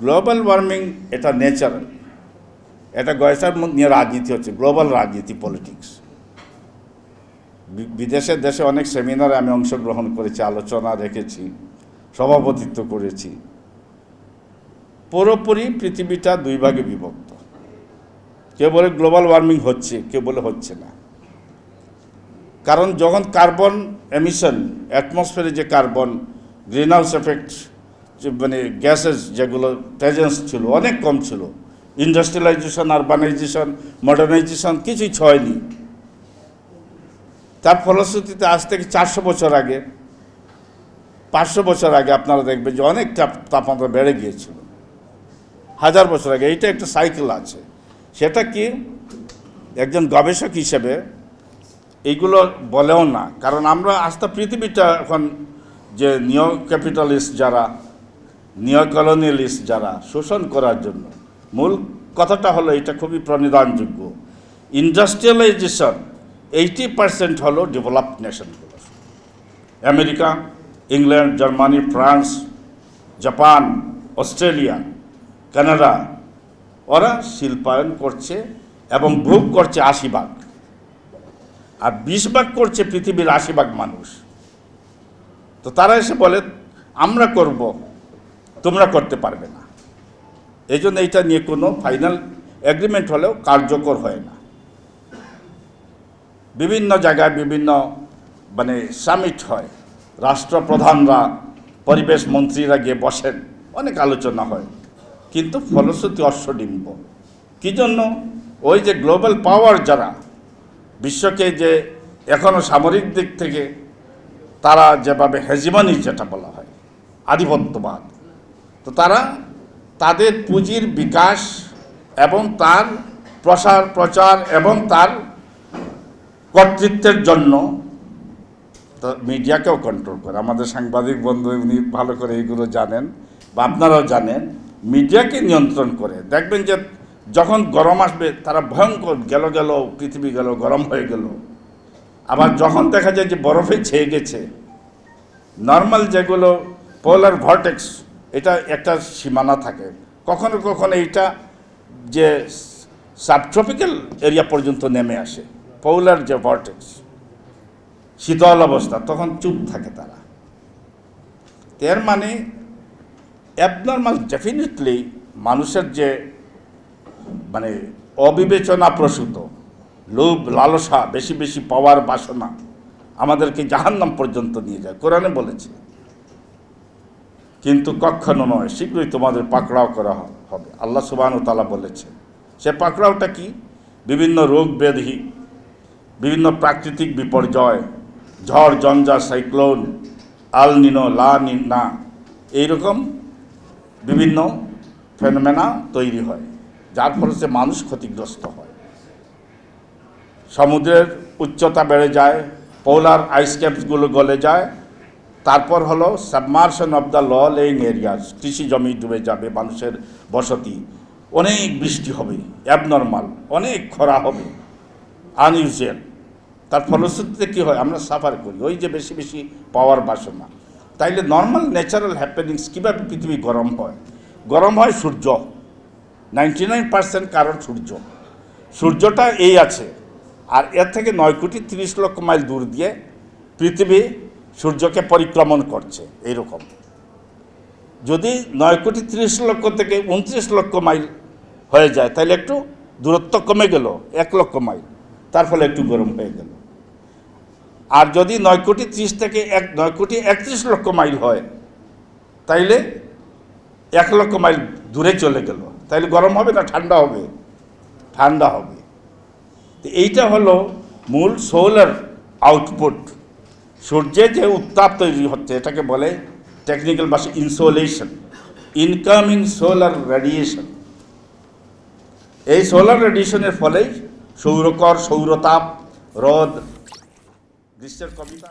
Global warming এটা natural এটা গয়েসার নিয়ে রাজনীতি হচ্ছে গ্লোবাল রাজনীতি পলিটিক্স বিদেশের দেশে অনেক সেমিনারে আমি অংশগ্রহণ করেছি, আলোচনা রেখেছি, সভাপতিত্ব করেছি। পুরোপুরি পৃথিবীটা দুই ভাগে বিভক্ত। কেউ বলে গ্লোবাল ওয়ার্মিং হচ্ছে, কেউ বলে হচ্ছে না। কারণ যখন কার্বন এমিশন অ্যাটমসফিয়ারে যে কার্বন গ্রিন হাউস এফেক্ট মানে গ্যাসেস যেগুলো প্রেজেন্স ছিল, অনেক কম ছিল। ইন্ডাস্ট্রিয়ালাইজেশন আরবানাইজেশন মডার্নাইজেশন কিছুই ছয়নি। তার ফলশ্রুতিতে আজ থেকে চারশো বছর আগে, পাঁচশো বছর আগে আপনারা দেখবেন যে অনেক তাপ- তাপমাত্রা বেড়ে গিয়েছিল। হাজার বছর আগে, এইটা একটা সাইকেল আছে। সেটা কি? একজন গবেষক হিসেবে এইগুলো বলেও না। কারণ আমরা আস্তে পৃথিবীটা এখন যে নিও ক্যাপিটালিস্ট যারা নিও কলোনিয়ালিস্ট যারা শোষণ করার জন্য। মূল কথাটা হলো এটা খুবই প্রণিধানযোগ্য। ইন্ডাস্ট্রিয়ালাইজেশন এইটি পার্সেন্ট হলো developed নেশনগুলো America, England, Germany, France, Japan, Australia, Canada, ওরা শিল্পায়ন করছে এবং ভোগ করছে আশি ভাগ। আর বিশ ভাগ করছে পৃথিবীর আশি ভাগ মানুষ। তো তারা এসে বলে, আমরা করব তোমরা করতে পারবে না। এই জন্য এইটা নিয়ে কোনো ফাইনাল এগ্রিমেন্ট হলেও কার্যকর হয় না। বিভিন্ন জায়গায় বিভিন্ন মানে সামিট হয়। রাষ্ট্রপ্রধানরা, পরিবেশ মন্ত্রীরা গিয়ে বসেন, অনেক আলোচনা হয়। কিন্তু ফলশ্রুতি অশ্বডিম্ব। কী জন্য? ওই যে গ্লোবাল পাওয়ার যারা, বিশ্বকে যে এখনও সামরিক দিক থেকে তারা যেভাবে হেজিমানি যেটা বলা হয়, আধিপত্যবাদ। তারা তাদের পুঁজির বিকাশ এবং তার প্রসার, প্রচার এবং তার কর্তৃত্বের জন্য তো মিডিয়াকেও কন্ট্রোল করে। আমাদের সাংবাদিক বন্ধু উনি ভালো করে এইগুলো জানেন বা আপনারাও জানেন। মিডিয়াকে নিয়ন্ত্রণ করে। দেখবেন যে যখন গরম আসবে, তারা ভয়ঙ্কর গেল গেল, পৃথিবী গেল, গরম হয়ে গেল। আবার যখন দেখা যায় যে বরফে ছেয়ে গেছে নর্মাল যেগুলো পোলার ভর্টেক্স এটা একটা সীমানা থাকে। কখনো কখনো এইটা যে সাবট্রপিক্যাল এরিয়া পর্যন্ত নেমে আসে পৌলার যে ভর্টেক্স শীতল অবস্থা, তখন চুপ থাকে তারা। এর মানে অ্যাবনর্মাল ডেফিনেটলি মানুষের যে মানে অবিবেচনা প্রসূত, লোভ, লালসা, বেশি বেশি পাওয়ার বাসনা, আমাদেরকে জাহান্নাম পর্যন্ত নিয়ে যায়। কোরআনে বলেছে কিন্তু কখনো নয়, শীঘ্রই তোমাদের পাকড়াও করা হবে। আল্লাহ সুবাহ তালা বলেছে সে পাকড়াওটা কি? বিভিন্ন রোগ ব্যাধি, বিভিন্ন প্রাকৃতিক বিপর্যয়, ঝড় জঞ্জা সাইক্লোন আল নিনো লা না এইরকম বিভিন্ন ফেনোমেনা তৈরি হয়, যার ফলে সে মানুষ ক্ষতিগ্রস্ত হয়। সমুদ্রের উচ্চতা বেড়ে যায়, পোলার আইস ক্যাপসগুলো গলে যায় তারপর হলো submersion of the low lying areas কৃষি জমি ডুবে যাবে, মানুষের বসতি, অনেক বৃষ্টি হবে অ্যাবনর্মাল অনেক খরা হবে আনইউজুয়াল তার ফলশ্রুতিতে কী হয়? আমরা সাফার করি। ওই যে বেশি বেশি পাওয়ার বাসনা। তাইলে নর্মাল ন্যাচারাল হ্যাপেনিংস কীভাবে পৃথিবী গরম হয়? গরম হয় সূর্য। নাইনটি নাইন পার্সেন্ট কারণ সূর্য। সূর্যটা এই আছে। আর এর থেকে নয় কোটি তিরিশ লক্ষ মাইল দূর দিয়ে পৃথিবী সূর্যকে পরিক্রমণ করছে, এইরকম। যদি নয় কোটি তিরিশ লক্ষ থেকে উনত্রিশ লক্ষ মাইল হয়ে যায়, তাহলে একটু দূরত্ব কমে গেল, এক লক্ষ মাইল। তার ফলে একটু গরম হয়ে গেল। আর যদি নয় কোটি ত্রিশ থেকে এক, নয় কোটি একত্রিশ লক্ষ মাইল হয়, তাইলে এক লক্ষ মাইল দূরে চলে গেল। তাইলে গরম হবে না ঠান্ডা হবে? ঠান্ডা হবে। তো এইটা হলো মূল সোলার আউটপুট সূর্যে যে উত্তাপ তৈরি হচ্ছে, এটাকে বলে টেকনিক্যাল ভাষা ইনসোলেশন ইনকামিং সোলার রেডিয়েশন এই সোলার রেডিয়েশনের ফলেই সৌরকর, সৌরতাপ, রোদ, গ্রীষ্মের কবিতা